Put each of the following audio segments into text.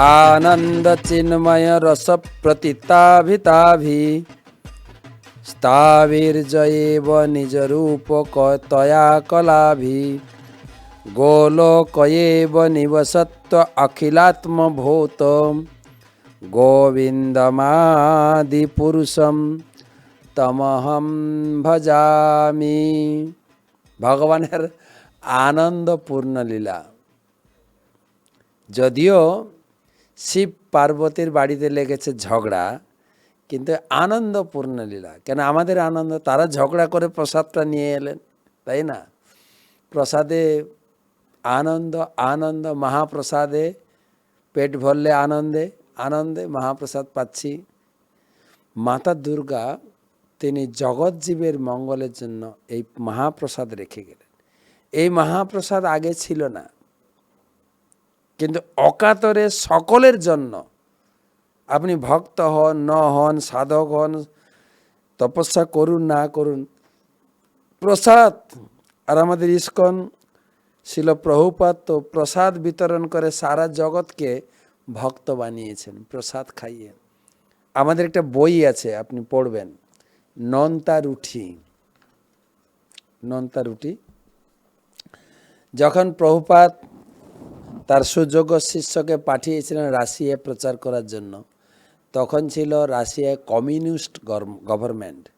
आनंद चिन्मय रस प्रतिताभिताभि स्ताविर्जयेव निज रूप तया कलाभि गोलोकयेव निवसत्व अखिलात्मभूत গোবিন্দমাদিপুরুষম তমহম ভজামি ভগবানের আনন্দপূর্ণ লীলা যদিও শিব পার্বতীর বাড়িতে লেগেছে ঝগড়া, কিন্তু আনন্দপূর্ণ লীলা। কেন আমাদের আনন্দ? তারা ঝগড়া করে প্রসাদটা নিয়ে এলেন, তাই না? প্রসাদে আনন্দ আনন্দ, মহাপ্রসাদে, পেট ভরলে আনন্দে আনন্দে মহাপ্রসাদ পাচ্ছি। মাতা দুর্গা, তিনি জগৎজীবের মঙ্গলের জন্য এই মহাপ্রসাদ রেখে গেলেন। এই মহাপ্রসাদ আগে ছিল না। কিন্তু অকাতরে সকলের জন্য আপনি ভক্ত হন, ন হন, সাধক হন, তপস্যা করুন, না করুন, প্রসাদ। আর আমাদের ইস্কন ছিল প্রভুপাত তো প্রসাদ বিতরণ করে সারা জগৎকে ভক্ত বানিয়েছেন, প্রসাদ খাইয়ে। আমাদের একটা বই আছে, আপনি পড়বেন, নন্তা রুঠি। নন্তা রুটি যখন প্রভুপাত তার সুযোগ্য শিষ্যকে পাঠিয়েছিলেন রাশিয়ায় প্রচার করার জন্য। তখন ছিল রাশিয়ায় কমিউনিস্ট গভর্নমেন্ট।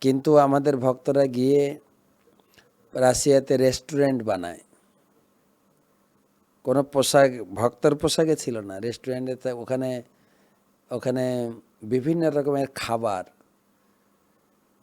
কিন্তু আমাদের ভক্তরা গিয়ে রাশিয়াতে রেস্টুরেন্ট বানায়। কোনো পোশাক, ভক্তর পোশাকে ছিল না। রেস্টুরেন্টে ওখানে ওখানে বিভিন্ন রকমের খাবার।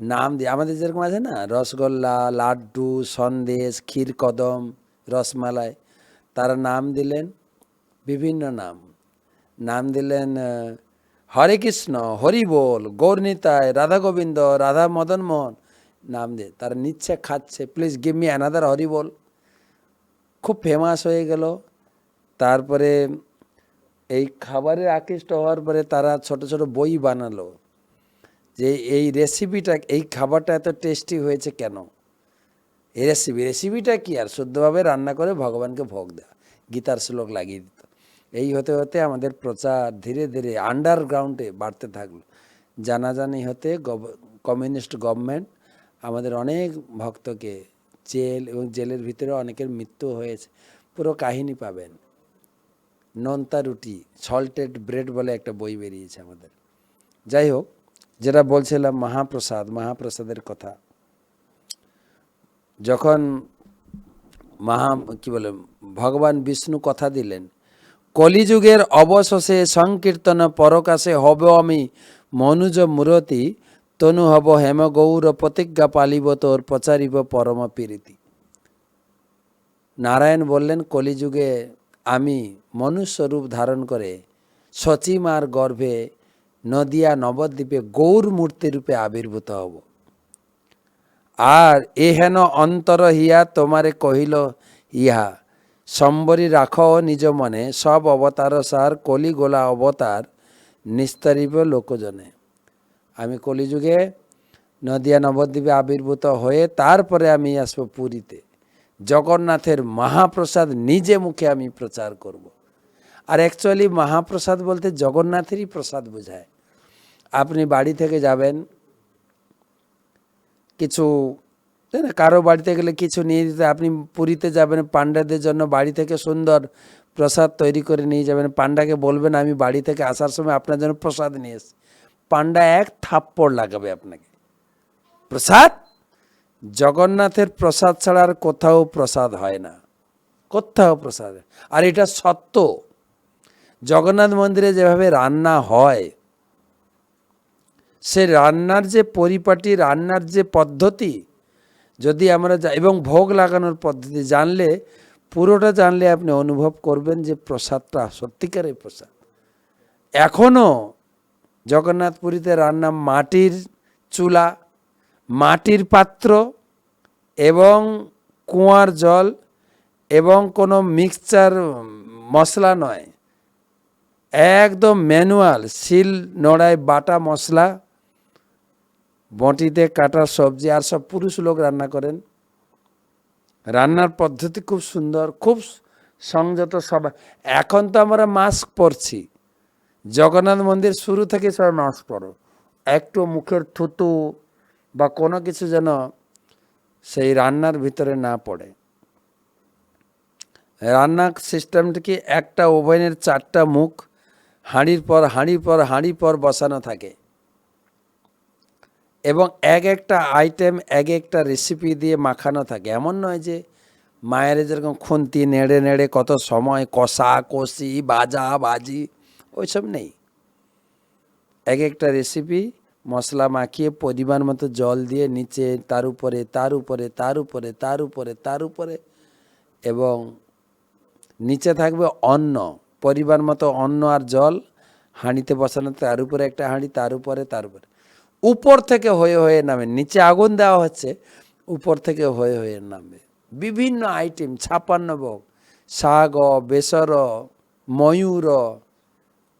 নাম দিয়ে আমাদের যেরকম আছে না? রসগোল্লা, লাড্ডু, সন্দেশ ক্ষীর কদম রসমালাই। তারা নাম দিলেন, বিভিন্ন নাম। নাম দিলেন হরে কৃষ্ণ, হরি বল গৌরনীতায় রাধা গোবিন্দ রাধা মদন মোহন। নাম দিয়ে তারা নিচ্ছে, খাচ্ছে please give me another Hari বল। খুব ফেমাস হয়ে গেল। তারপরে এই খাবারে আকৃষ্ট হওয়ার পরে তারা ছোট ছোট বই বানালো। যে এই রেসিপিটা এই খাবারটা এত টেস্টি হয়েছে কেন? এই রেসিপি রেসিপিটা কি? আর শুদ্ধভাবে রান্না করে ভগবানকে ভোগ দেওয়া। গীতার শ্লোক লাগিয়ে দিত। এই হতে হতে আমাদের প্রচার ধীরে ধীরে আন্ডারগ্রাউন্ডে বাড়তে থাকল। জানাজানি হতে কমিউনিস্ট গভর্নমেন্ট আমাদের অনেক ভক্তকে জেল এবং জেলের ভিতরে অনেকের মৃত্যু হয়েছে। পুরো কাহিনী পাবেন। নোনতা রুটি সল্টেড ব্রেড বলে একটা বই বেরিয়েছে আমাদের। যাই হোক, যেটা বলছিলাম মহাপ্রসাদ, মহাপ্রসাদের কথা। যখন মহা, কি বলে, ভগবান বিষ্ণু কথা দিলেন, কলিযুগের অবশেষে সংকীর্তন পরকাশে হব আমি মনুজ মূরতি, তনু হব হেম গৌর প্রতিজ্ঞা পালিব তোর প্রচারিব পরম পীরিতি। নারায়ণ বললেন, কলিযুগে আমি মনুষ্য রূপ ধারণ করে সচিমার গর্ভে নদিয়া নবদ্বীপে গৌর মূর্তি রূপে আবির্ভূত হব। আর এহেন অন্তর হিয়া তোমারে কহিল, ইহা, সম্বরি রাখ নিজ মনে, সব অবতার সার কলিগোলা অবতার নিস্তারিব লোকজনে। আমি কলিযুগে নদিয়া নবদ্বীপে আবির্ভূত হয়ে তারপরে আমি আসব পুরীতে। জগন্নাথের মহাপ্রসাদ নিজে মুখে আমি প্রচার করব। আর অ্যাকচুয়ালি মহাপ্রসাদ বলতে জগন্নাথেরই প্রসাদ বোঝায়। আপনি বাড়ি থেকে যাবেন কিছু, তাই না? কারও বাড়িতে গেলে কিছু নিয়ে দিতে আপনি পুরীতে যাবেন, পান্ডাদের জন্য বাড়ি থেকে সুন্দর প্রসাদ তৈরি করে নিয়ে যাবেন। পান্ডাকে বলবেন, আমি বাড়ি থেকে আসার সময় আপনার জন্য প্রসাদ নিয়ে এসছি। পান্ডা এক থাপ্পড় লাগাবে আপনাকে। প্রসাদ? জগন্নাথের প্রসাদ ছাড়া আর কোথাও প্রসাদ হয় না। কোথাও প্রসাদ। আর এটা সত্য। জগন্নাথ মন্দিরে যেভাবে রান্না হয় সে রান্নার যে পরিপাটি, রান্নার যে পদ্ধতি, যদি আমরা এবং ভোগ লাগানোর পদ্ধতি জানলে, পুরোটা জানলে আপনি অনুভব করবেন যে প্রসাদটা সত্যিকারের প্রসাদ। এখনও জগন্নাথপুরীতে রান্না মাটির চুলা, মাটির পাত্র এবং কুয়ার জল এবং কোনো মিক্সচার মশলা নয়। একদম ম্যানুয়াল শিল নোড়ায় বাটা মশলা বটিতে কাটা সবজি আর সব পুরুষ লোক রান্না করেন। রান্নার পদ্ধতি খুব সুন্দর, খুব সংযত সবাই এখন তো আমরা মাস্ক পরছি। জগন্নাথ মন্দির শুরু থেকে সবাই মাস্ক পরো। একটু মুখের থুতু বা কোনো কিছু যেন সেই রান্নার ভিতরে না পড়ে। রান্নার সিস্টেমটা কি, একটা ওভেনের চারটা মুখ, হাঁড়ির পর হাঁড়ির পর হাঁড়ি পর বসানো থাকে। এবং এক একটা আইটেম এক একটা রেসিপি দিয়ে মাখানো থাকে। এমন নয় যে মায়ের যেরকম খুন্তি নেড়ে নেড়ে কত সময় কষা, কষি বাজা বাজি ওইসব নেই। এক একটা রেসিপি মশলা মাখিয়ে পরিমাণ মতো জল দিয়ে নিচে, তার উপরে তার উপরে তার উপরে তার উপরে তার উপরে এবং নিচে থাকবে অন্ন, পরিমাণ মতো অন্ন আর জল, হাঁড়িতে বসানো, তার উপরে একটা হাঁড়ি, তার উপরে তার উপরে। উপর থেকে হয়ে হয়ে নামে, নিচে আগুন দেওয়া হচ্ছে, উপর থেকে হয়ে হয়ে নামবে বিভিন্ন আইটেম ছাপান্ন ভোগ, শাগ, বেসর, ময়ূর,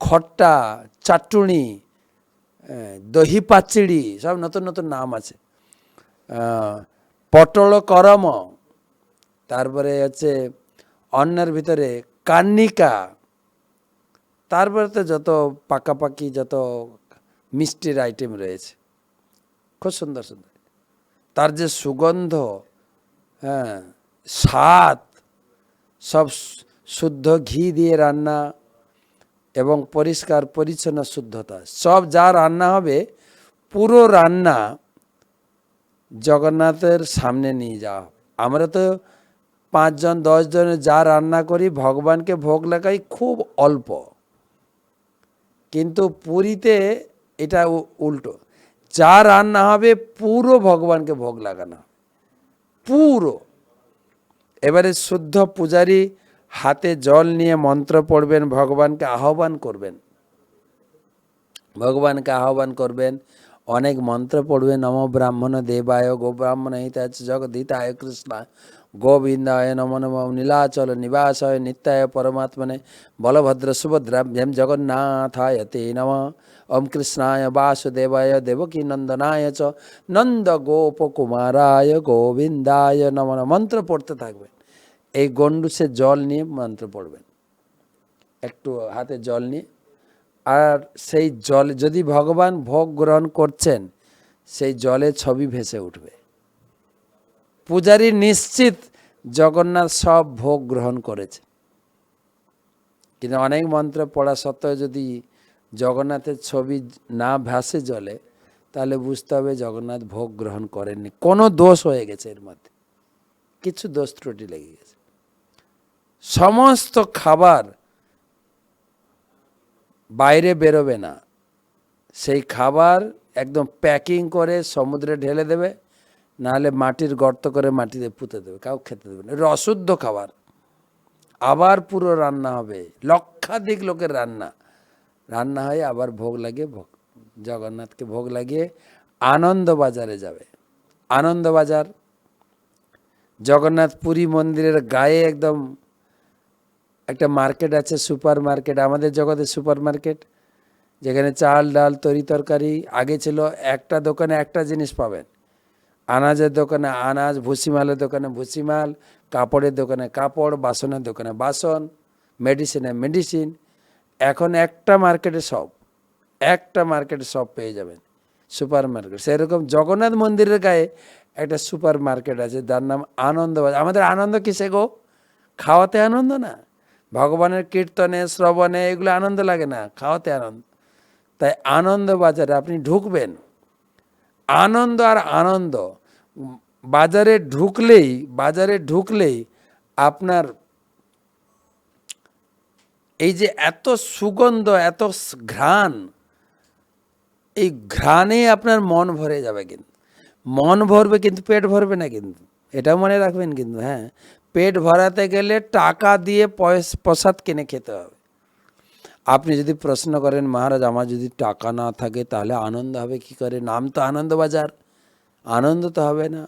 খট্টা, চাটুনি দহি পাচড়ি, সব নতুন নতুন নাম আছে। পটল করম, তারপরে হচ্ছে অন্যের ভিতরে কান্নিকা তারপরে তো যত পাকাপাকি, যত মিষ্টির আইটেম রয়েছে। খুব সুন্দর সুন্দর। তার যে সুগন্ধ হ্যাঁ স্বাদ, সব শুদ্ধ ঘি দিয়ে রান্না এবং পরিষ্কার, পরিচ্ছন্ন, শুদ্ধতা, সব যা রান্না হবে, পুরো রান্না জগন্নাথের সামনে নিয়ে যাওয়া হবে। আমরা তো পাঁচজন, দশজনে যা রান্না করি, ভগবানকে ভোগ লাগাই খুব অল্প। কিন্তু পুরীতে এটা উল্টো। যা রান্না হবে, পুরো ভগবানকে ভোগ লাগানো। পুরো। এবারে শুদ্ধ পূজারী হাতে জল নিয়ে মন্ত্র পড়বেন, ভগবানকে আহ্বান করবেন। ভগবানকে আহ্বান করবেন, অনেক মন্ত্র পড়বেন নম ব্রাহ্মণ দেবায়, গো ব্রাহ্মণ হিতাচ জগদিতায় কৃষ্ণ গোবিন্দায় নম নম। নীলাচল নিবাসায় নিত্যায় পরমাত্মনে। বলভদ্র সুভদ্রাভ্যম জগন্নাথায় তে নম। ওম কৃষ্ণায় বাসুদেবায় দেবকী নন্দনায় চ। নন্দ গোপকুমারায় গোবিন্দায় নমঃ। মন্ত্র পড়তে থাকবেন। এই গন্ডুসে জল নিয়ে মন্ত্র পড়বেন। একটু হাতে জল নিয়ে। আর সেই জল যদি ভগবান ভোগ গ্রহণ করছেন, সেই জলে ছবি ভেসে উঠবে। পূজারী নিশ্চিত জগন্নাথ সব ভোগ গ্রহণ করেছে। কিন্তু অনেক মন্ত্র পড়া সত্ত্বেও যদি জগন্নাথের ছবি না ভাসে জলে, তাহলে বুঝতে হবে জগন্নাথ ভোগ গ্রহণ করেননি। কোনো দোষ হয়ে গেছে এর মধ্যে। কিছু দোষ ত্রুটি লেগে গেছে। সমস্ত খাবার বাইরে বেরোবে না। সেই খাবার একদম প্যাকিং করে সমুদ্রে ঢেলে দেবে। নাহলে মাটির গর্ত করে মাটিতে পুঁতে দেবে কাউ খেতে দেবে না। অশুদ্ধ খাবার। আবার পুরো রান্না হবে, লক্ষাধিক লোকের রান্না। রান্না হয়ে, আবার ভোগ লাগিয়ে ভোগ, জগন্নাথকে ভোগ লাগিয়ে আনন্দ বাজারে যাবে। আনন্দ বাজার, জগন্নাথ পুরী মন্দিরের গায়ে একদম একটা মার্কেট আছে সুপার মার্কেট আমাদের জগতে সুপার মার্কেট যেখানে চাল, ডাল, তরি তরকারি, আগে ছিল একটা দোকানে একটা জিনিস পাবেন। আনাজের দোকানে আনাজ, ভুসিমালের দোকানে ভুসিমাল, কাপড়ের দোকানে কাপড়, বাসনের দোকানে বাসন মেডিসিনে মেডিসিন এখন একটা মার্কেটে সব, একটা মার্কেটে সব পেয়ে যাবেন সুপার মার্কেট সেরকম জগন্নাথ মন্দিরের গায়ে একটা সুপার মার্কেট আছে, যার নাম আনন্দবাজার। আমাদের আনন্দ কিসে গো? খাওয়াতে আনন্দ না। ভগবানের কীর্তনে, শ্রবণে এগুলো আনন্দ লাগে না, খাওয়াতে আনন্দ। তাই আনন্দ বাজারে আপনি ঢুকবেন আনন্দ আর আনন্দ। বাজারে ঢুকলেই বাজারে ঢুকলেই আপনার এই যে এত সুগন্ধ, এত ঘ্রাণ, এই ঘ্রাণে আপনার মন ভরে যাবে কিন্তু মন ভরবে কিন্তু, পেট ভরবে না কিন্তু। এটাও মনে রাখবেন কিন্তু হ্যাঁ। পেট ভরাতে গেলে টাকা দিয়ে পয়স- প্রসাদ কিনে খেতে হবে। আপনি যদি প্রশ্ন করেন, মহারাজ, আমার যদি টাকা না থাকে, তাহলে আনন্দ হবে কি করে? নাম তো আনন্দ বাজার। আনন্দ তো হবে না।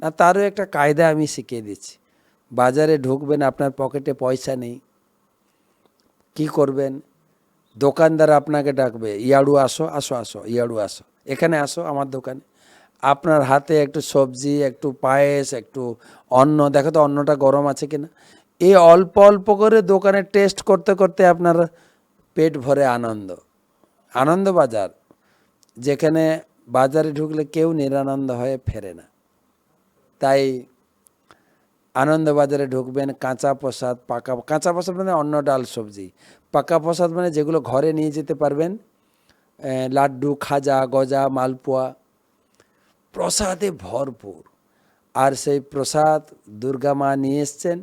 না, তারও একটা কায়দা আমি শিখিয়ে দিচ্ছি। বাজারে ঢুকবেন, আপনার পকেটে পয়সা নেই। কি করবেন? দোকানদার আপনাকে ডাকবে, ইয়াড়ু আসো আসো আসো, ইয়াড়ু আসো। এখানে আসো আমার দোকানে। আপনার হাতে একটু সবজি, একটু পায়েস, একটু অন্ন। দেখো তো, অন্নটা গরম আছে কিনা। এই অল্প অল্প করে দোকানে টেস্ট করতে করতে আপনার পেট ভরে আনন্দ। আনন্দ বাজার, যেখানে বাজারে ঢুকলে কেউ নিরানন্দ হয়ে ফেরে না। তাই আনন্দ বাজারে ঢুকবেন কাঁচা প্রসাদ, পাকা, কাঁচা প্রসাদ মানে অন্ন ডাল সবজি। পাকা প্রসাদ মানে যেগুলো ঘরে নিয়ে যেতে পারবেন লাড্ডু, খাজা, গজা, মালপোয়া। প্রসাদে ভরপুর। আর সেই প্রসাদ দুর্গা মা নিয়ে এসছেন,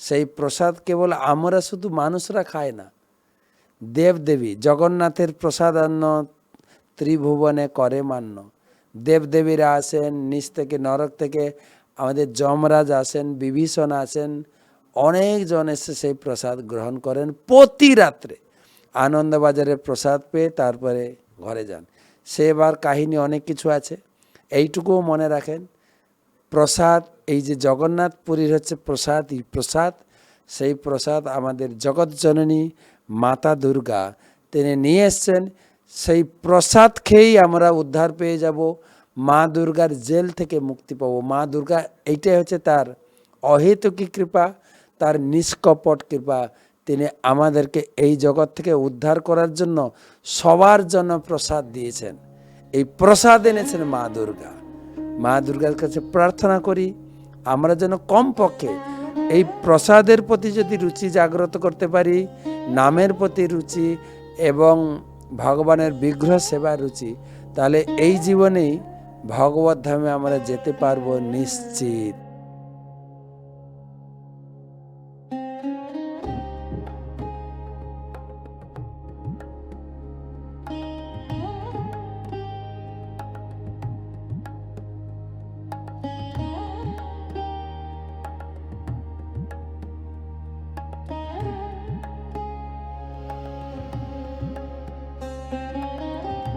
সেই প্রসাদ কেবল আমরা শুধু মানুষরা খায় না দেবদেবী, জগন্নাথের প্রসাদান্ন ত্রিভুবনে করে মান্য। দেবদেবীরা আসেন নিচ থেকে নরক থেকে আমাদের যমরাজ আসেন বিভীষণ আসেন অনেকজন এসে সেই প্রসাদ গ্রহণ করেন প্রতি রাত্রে। আনন্দবাজারের প্রসাদ পেয়ে তারপরে ঘরে যান। সেবার কাহিনী অনেক কিছু আছে, এইটুকুও মনে রাখেন। প্রসাদ, এই যে জগন্নাথ পুরীর হচ্ছে প্রসাদ, এই প্রসাদ, সেই প্রসাদ আমাদের জগৎজননী মাতা দুর্গা, তিনি নিয়ে এসছেন। সেই প্রসাদ খেয়েই আমরা উদ্ধার পেয়ে যাব। মা দুর্গার জেল থেকে মুক্তি পাবো। মা দুর্গা, এইটাই হচ্ছে তার অহেতুকী কৃপা, তার নিষ্কপট কৃপা। তিনি আমাদেরকে এই জগৎ থেকে উদ্ধার করার জন্য সবার জন্য প্রসাদ দিয়েছেন। এই প্রসাদ এনেছেন মা দুর্গা। মা দুর্গার কাছে প্রার্থনা করি, আমরা যেন কমপক্ষে এই প্রসাদের প্রতি যদি রুচি জাগ্রত করতে পারি, নামের প্রতি রুচি এবং ভগবানের বিগ্রহ সেবার রুচি, তাহলে এই জীবনেই ভগবত ধামে আমরা যেতে পারব নিশ্চিত।